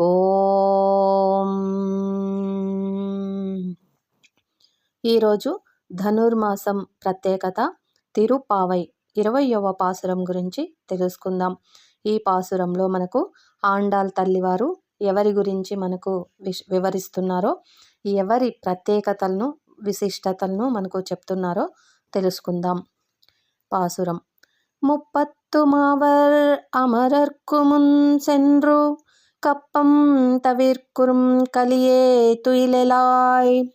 ఓం. ఈరోజు ధనుర్మాసం ప్రత్యేకత తిరుపావై ఇరవయవ పాసురం గురించి తెలుసుకుందాం. ఈ పాసురంలో మనకు ఆండాల్ తల్లివారు ఎవరి గురించి మనకు విష్ వివరిస్తున్నారో ఎవరి ప్రత్యేకతలను విశిష్టతలను మనకు చెప్తున్నారో తెలుసుకుందాం. పాసురం. ముప్పత్తు మావర్ అమరర్కుమున్ సెన్రు கப்பம் தவிர்க்குறும் கலியே துயிலெலாய்.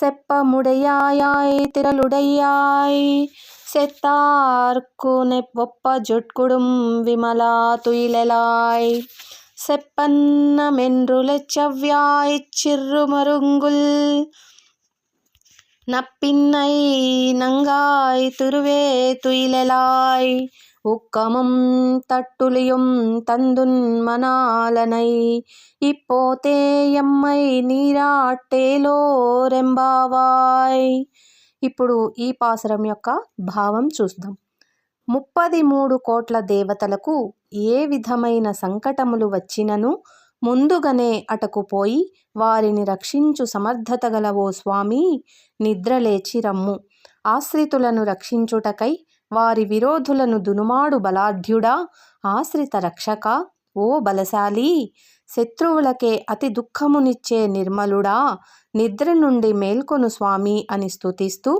செப்பமுடையாயாய் திரளுடையாய். செத்தார்க்கு நெப்பொப்ப ஜொட்குடும் விமலா துயிலெலாய். செப்பன்னமென்றுலச்சவ்யாய் சிறுமருங்குல். நப்பின்னை நங்காய் துருவே துயிலலாய். உக்கமம் தட்டுளியும் தந்துன்மனாலனை இப்போதே எம்மை రెంబావాయ్ ఇప్పుడు ఈ పాసరం యొక్క భావం చూద్దాం. ముప్పది మూడు కోట్ల దేవతలకు ఏ విధమైన సంకటములు వచ్చినను ముందుగానే అటకుపోయి వారిని రక్షించు సమర్థత గల ఓ స్వామి నిద్రలేచి రమ్ము. ఆశ్రితులను రక్షించుటకై వారి విరోధులను దునుమాడు బలాఢ్యుడా ఆశ్రిత రక్షక ఓ బలశాలి! శత్రువులకే అతి దుఃఖమునిచ్చే నిర్మలుడా నిద్ర నుండి మేల్కొను స్వామి అని స్తుతిస్తూ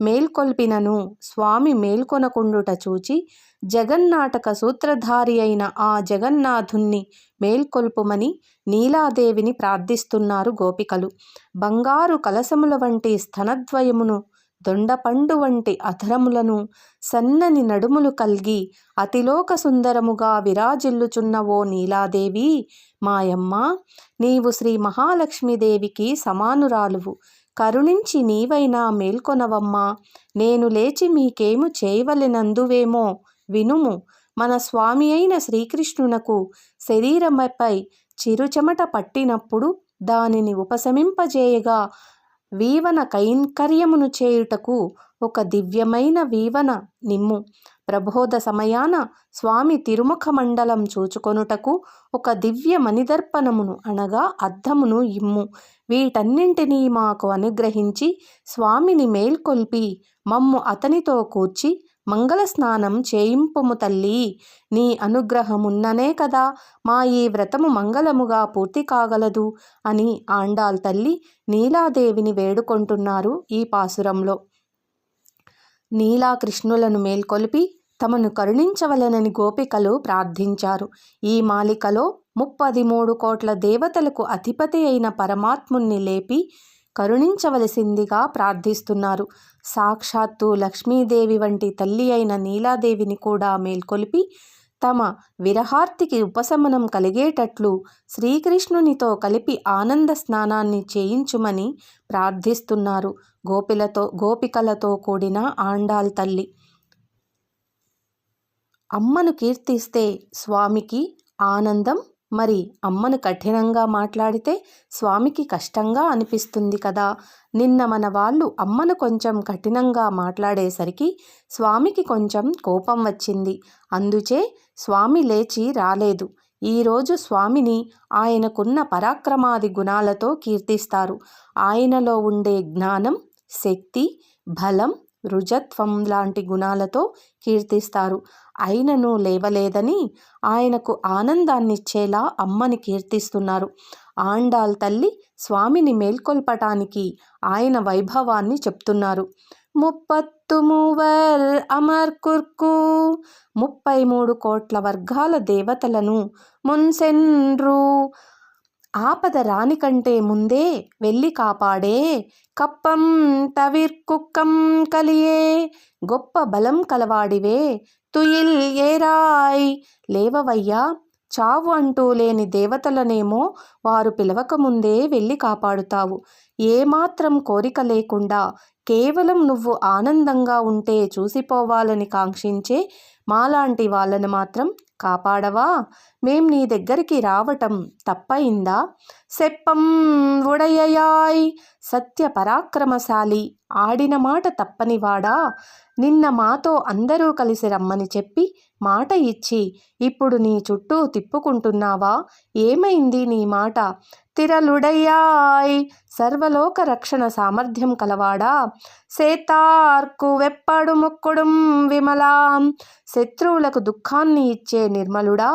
మేల్కొల్పినను స్వామి మేల్కొనకుండుట చూచి జగన్నాటక సూత్రధారి అయిన ఆ జగన్నాథుణ్ణి మేల్కొల్పుమని నీలాదేవిని ప్రార్థిస్తున్నారు గోపికలు. బంగారు కలసముల వంటి స్తనద్వయమును దొండపండు వంటి అధరములను సన్నని నడుములు కల్గి అతిలోక సుందరముగా విరాజిల్లుచున్న ఓ నీలాదేవి మాయమ్మ నీవు శ్రీ మహాలక్ష్మీదేవికి సమానురాలువు. కరుణించి నీవైనా మేల్కొనవమ్మా. నేను లేచి మీకేము చేయవలెనందువేమో వినుము. మన స్వామి అయిన శ్రీకృష్ణునకు శరీరమపై చిరుచెమట పట్టినప్పుడు దానిని ఉపశమింపజేయగా వీవన కైంకర్యమును చేయుటకు ఒక దివ్యమైన వీవన నిమ్ము. ప్రబోధ సమయాన స్వామి తిరుముఖ మండలం చూచుకొనుటకు ఒక దివ్య మణిదర్పణమును అనగా అద్దమును ఇమ్ము. వీటన్నింటినీ మాకు అనుగ్రహించి స్వామిని మేల్కొల్పి మమ్ము అతనితో కూర్చి మంగళ స్నానం చేయింపుము తల్లి. నీ అనుగ్రహమున్ననే కదా మా ఈ వ్రతము మంగళముగా పూర్తి కాగలదు అని ఆండాల్ తల్లి నీలాదేవిని వేడుకొంటున్నారు ఈ పాసురంలో. నీలాకృష్ణులను మేల్కొల్పి తమను కరుణించవలెనని గోపికలు ప్రార్థించారు. ఈ మాలికలో ముప్పది మూడు కోట్ల దేవతలకు అధిపతి అయిన పరమాత్ముణ్ణి లేపి కరుణించవలసిందిగా ప్రార్థిస్తున్నారు. సాక్షాత్తు లక్ష్మీదేవి వంటి తల్లి అయిన నీలాదేవిని కూడా మేల్కొలిపి తమ విరహార్తికి ఉపశమనం కలిగేటట్లు శ్రీకృష్ణునితో కలిపి ఆనంద స్నానాన్ని చేయించుమని ప్రార్థిస్తున్నారు. గోపిలతో గోపికలతో కూడిన ఆండాల్ తల్లి. అమ్మను కీర్తిస్తే స్వామికి ఆనందం మరి అమ్మను కఠినంగా మాట్లాడితే స్వామికి కష్టంగా అనిపిస్తుంది కదా. నిన్న మన వాళ్ళు అమ్మను కొంచెం కఠినంగా మాట్లాడేసరికి స్వామికి కొంచెం కోపం వచ్చింది. అందుచే స్వామి లేచి రాలేదు. ఈరోజు స్వామిని ఆయనకున్న పరాక్రమాది గుణాలతో కీర్తిస్తారు. ఆయనలో ఉండే జ్ఞానం శక్తి బలం రుజత్వం లాంటి గుణాలతో కీర్తిస్తారు. అయినను లేవలేదని ఆయనకు ఆనందాన్నిచ్చేలా అమ్మని కీర్తిస్తున్నారు. ఆండాల్ తల్లి స్వామిని మేల్కొల్పటానికి ఆయన వైభవాన్ని చెప్తున్నారు. ముప్పత్తు మూవర్ అమర్ కుర్కు. ముప్పై మూడు కోట్ల వర్గాల దేవతలను మున్సెన్రు ఆపద రానికంటే ముందే వెళ్ళి కాపాడే కప్పం తవిర్కుక్కం కలియే గొప్ప బలం కలవాడివే తుయిల్ ఏరాయ్. లేవవయ్యా చావు అంటూ లేని దేవతలనేమో వారు పిలవకముందే వెళ్ళి కాపాడుతావు. ఏమాత్రం కోరిక లేకుండా కేవలం నువ్వు ఆనందంగా ఉంటే చూసిపోవాలని కాంక్షించే మాలాంటి వాళ్ళను మాత్రం కాపాడవా? మేం నీ దగ్గరికి రావటం తప్పయిందా? సెప్పం ఉడయయాయ్ సత్య పరాక్రమశాలి ఆడిన మాట తప్పనివాడా? నిన్న మాతో అందరూ కలిసి రమ్మని చెప్పి మాట ఇచ్చి ఇప్పుడు నీ చుట్టూ తిప్పుకుంటున్నావా? ఏమైంది నీ మాట? తిరలుడయ్యాయ్! సర్వలోక రక్షణ సామర్థ్యం కలవాడా? సేతార్కు వెప్పడు ముక్కుడుం విమలాం! శత్రువులకు దుఃఖాన్ని ఇచ్చే నిర్మలుడా?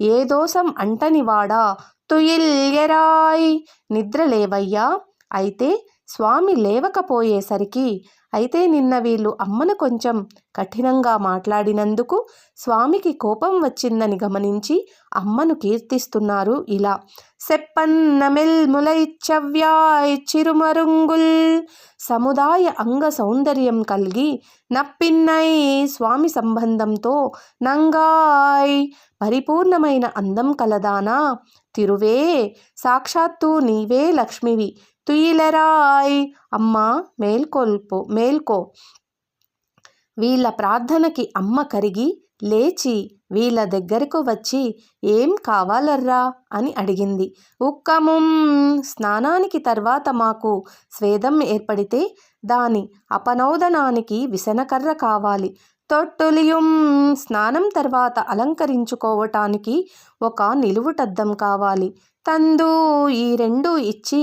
ఏ దోషం అంటనివాడా? తుయిల్యరాయ్ నిద్రలేవయ్యా అయితే స్వామి లేవకపోయేసరికి అయితే నిన్న వీళ్ళు అమ్మను కొంచెం కఠినంగా మాట్లాడినందుకు స్వామికి కోపం వచ్చిందని గమనించి అమ్మను కీర్తిస్తున్నారు ఇలా. సెప్పన్నమెల్ములైచ్చవ్యాయ్ చిరుమరుంగుల్ సముదాయ అంగ సౌందర్యం కలిగి నప్పిన్నై స్వామి సంబంధంతో నంగాయ్ పరిపూర్ణమైన అందం కలదానా. తిరువే సాక్షాత్తు నీవే లక్ష్మివి. తుయిలరాయ్ అమ్మా మేల్కొల్పో మేల్కో. వీళ్ళ ప్రార్థనకి అమ్మ కరిగి లేచి వీళ్ళ దగ్గరకు వచ్చి ఏం కావాలర్రా? అని అడిగింది. ఉక్కముం స్నానానికి తర్వాత మాకు స్వేదం ఏర్పడితే దాని అపనౌదనానికి విసనకర్ర కావాలి. తొట్టులియుం స్నానం తర్వాత అలంకరించుకోవటానికి ఒక నిలువుటద్దం కావాలి. తందు ఈ రెండు ఇచ్చి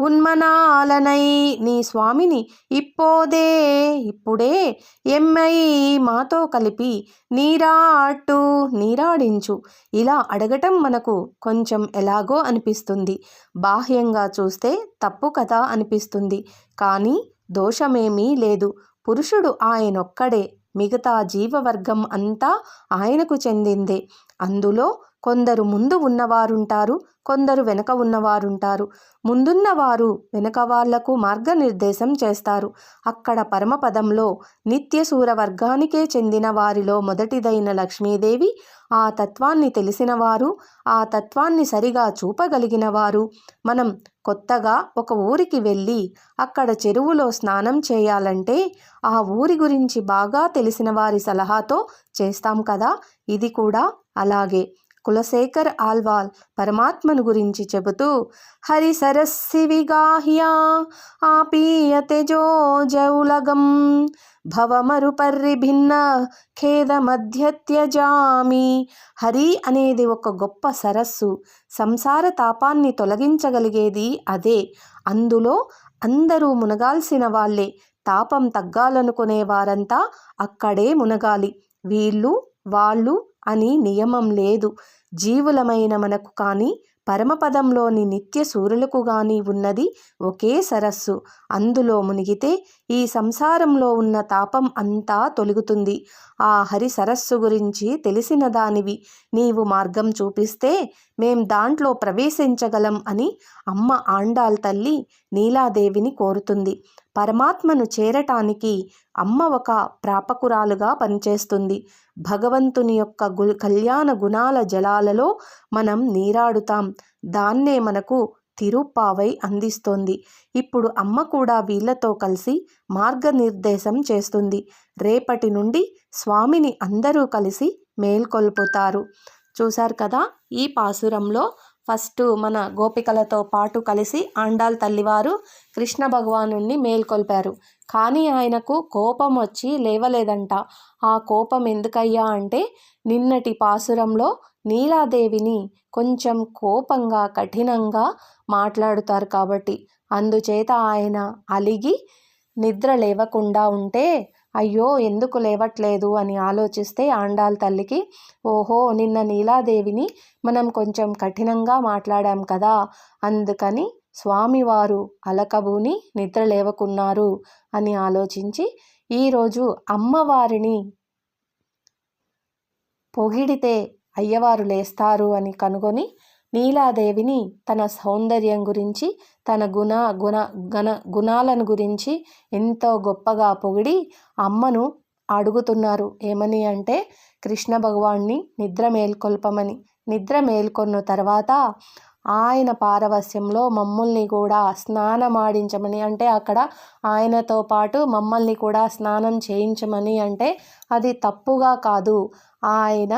ఉన్మనాలనై నీ స్వామిని ఇప్పోదే. ఇప్పుడే ఎమ్మై మాతో కలిపి నీరాటు నీరాడించు. ఇలా అడగటం మనకు కొంచెం ఎలాగో అనిపిస్తుంది. బాహ్యంగా చూస్తే తప్పు కథ అనిపిస్తుంది. కానీ దోషమేమీ లేదు. పురుషుడు ఆయనొక్కడే. మిగతా జీవవర్గం అంతా ఆయనకు చెందిందే. అందులో కొందరు ముందు ఉన్నవారుంటారు కొందరు వెనక ఉన్నవారుంటారు. ముందున్నవారు వెనక వాళ్ళకు మార్గనిర్దేశం చేస్తారు. అక్కడ పరమపదంలో నిత్యసూర వర్గానికే చెందిన వారిలో మొదటిదైన లక్ష్మీదేవి ఆ తత్వాన్ని తెలిసినవారు ఆ తత్వాన్ని సరిగా చూపగలిగిన వారు మనం కొత్తగా ఒక ఊరికి వెళ్ళి అక్కడ చెరువులో స్నానం చేయాలంటే ఆ ఊరి గురించి బాగా తెలిసిన వారి సలహాతో చేస్తాం కదా? ఇది కూడా అలాగే. కులశేఖర్ ఆల్వాల్ పరమాత్మను గురించి చెబుతూ హరి సరస్సి విగాహ్యా ఆపీయతే జో జౌలగం భవమరుపర్రి భిన్న ఖేద మధ్యత్యజామి హరి అనేది ఒక గొప్ప సరస్సు. సంసార తాపాన్ని తొలగించగలిగేది అదే. అందులో అందరూ మునగాల్సిన వాళ్ళే. తాపం తగ్గాలనుకునే వారంతా అక్కడే మునగాలి. వీళ్ళు వాళ్ళు అని నియమం లేదు. జీవులమైన మనకు కానీ పరమపదంలోని నిత్య సూర్యులకు గాని ఉన్నది ఒకే సరస్సు. అందులో మునిగితే ఈ సంసారంలో ఉన్న తాపం అంతా తొలుగుతుంది. ఆ హరి సరస్సు గురించి తెలిసిన దానివి. నీవు మార్గం చూపిస్తే మేం దాంట్లో ప్రవేశించగలం అని అమ్మ ఆండాల్ తల్లి నీలాదేవిని కోరుతుంది. పరమాత్మను చేరటానికి అమ్మ ఒక ప్రాపకురాలుగా పనిచేస్తుంది. భగవంతుని యొక్క గు కళ్యాణ గుణాల జలాలలో మనం నీరాడుతాం. దాన్నే మనకు తిరుప్పావై అందిస్తోంది. ఇప్పుడు అమ్మ కూడా వీళ్ళతో కలిసి మార్గనిర్దేశం చేస్తుంది. రేపటి నుండి స్వామిని అందరూ కలిసి మేల్కొల్పుతారు. చూశారు కదా ఈ పాసురంలో ఫస్ట్ మన గోపికలతో పాటు కలిసి ఆండాల్ తల్లివారు కృష్ణ భగవాను మేల్కొల్పారు. కానీ ఆయనకు కోపం వచ్చి లేవలేదంట. ఆ కోపం ఎందుకయ్యా అంటే నిన్నటి పాసురంలో నీలాదేవిని కొంచెం కోపంగా కఠినంగా మాట్లాడుతారు కాబట్టి. అందుచేత ఆయన అలిగి నిద్ర లేవకుండా ఉంటే అయ్యో ఎందుకు లేవట్లేదు? అని ఆలోచిస్తే ఆండాల్ తల్లికి ఓహో నిన్న నీలాదేవిని మనం కొంచెం కఠినంగా మాట్లాడాం కదా? అందుకని స్వామివారు అలకబూని నిద్ర లేవకున్నారు అని ఆలోచించి ఈరోజు అమ్మవారిని పొగిడితే అయ్యవారు లేస్తారు అని కనుగొని నీలాదేవిని తన సౌందర్యం గురించి తన గుణ గుణ గణ గుణాలను గురించి ఎంతో గొప్పగా పొగిడి అమ్మను అడుగుతున్నారు. ఏమని అంటే కృష్ణ భగవాన్ని నిద్ర మేల్కొల్పమని. నిద్ర మేల్కొన్న తర్వాత ఆయన పారవస్యంలో మమ్మల్ని కూడా స్నానమాడించమని అంటే అక్కడ ఆయనతో పాటు మమ్మల్ని కూడా స్నానం చేయించమని అంటే అది తప్పుగా కాదు. ఆయన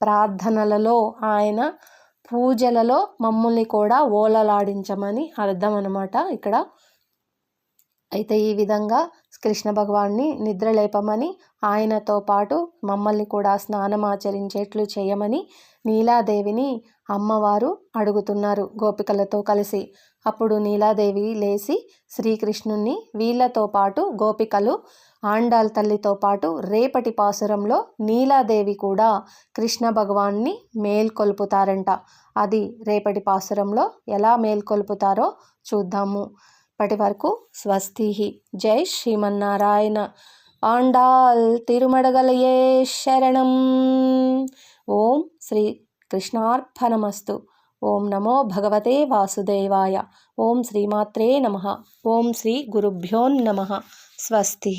ప్రార్థనలలో ఆయన పూజలలో మమ్మల్ని కూడా ఓలలాడించమని అర్థం అనమాట ఇక్కడ. అయితే ఈ విధంగా కృష్ణ భగవాన్ని నిద్రలేపమని ఆయనతో పాటు మమ్మల్ని కూడా స్నానం ఆచరించేట్లు చేయమని నీలాదేవిని అమ్మవారు అడుగుతున్నారు గోపికలతో కలిసి. అప్పుడు నీలాదేవి లేచి శ్రీకృష్ణుణ్ణి వీళ్ళతో పాటు గోపికలు ఆండాల్ తల్లితో పాటు రేపటి పాసురంలో నీలాదేవి కూడా కృష్ణ భగవాన్ని మేల్కొల్పుతారంట. అది రేపటి పాసురంలో ఎలా మేల్కొల్పుతారో చూద్దాము. అప్పటి వరకు స్వస్తి. జై శ్రీమన్నారాయణ. ఆండాల్ తిరుమడగలయే శరణం. ఓం శ్రీ కృష్ణార్పణమస్తు. ఓం నమో భగవతే వాసుదేవాయ. ఓం శ్రీమాత్రే నమ. ఓం శ్రీ గురుభ్యోన్నమ స్వస్తి.